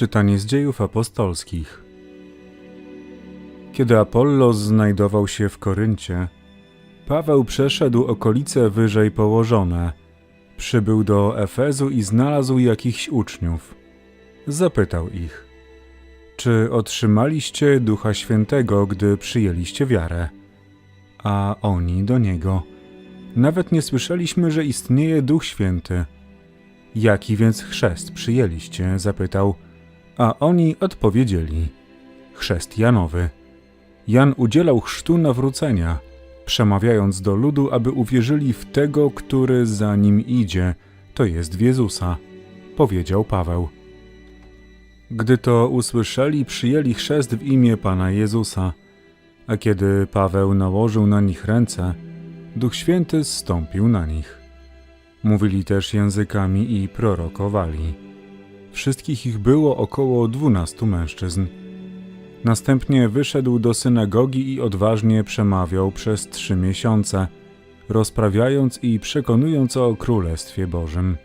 Czytanie z dziejów apostolskich. Kiedy Apollos znajdował się w Koryncie, Paweł przeszedł okolice wyżej położone. Przybył do Efezu i znalazł jakichś uczniów. Zapytał ich: Czy otrzymaliście Ducha Świętego, gdy przyjęliście wiarę? A oni do niego: Nawet nie słyszeliśmy, że istnieje Duch Święty. Jaki więc chrzest przyjęliście? zapytał. A oni odpowiedzieli: Chrzest Janowy. Jan udzielał chrztu nawrócenia, przemawiając do ludu, aby uwierzyli w tego, który za nim idzie, to jest w Jezusa, powiedział Paweł. Gdy to usłyszeli, przyjęli chrzest w imię Pana Jezusa, a kiedy Paweł nałożył na nich ręce, Duch Święty zstąpił na nich. Mówili też językami i prorokowali. Wszystkich ich było około dwunastu mężczyzn. Następnie wyszedł do synagogi i odważnie przemawiał przez trzy miesiące, rozprawiając i przekonując o Królestwie Bożym.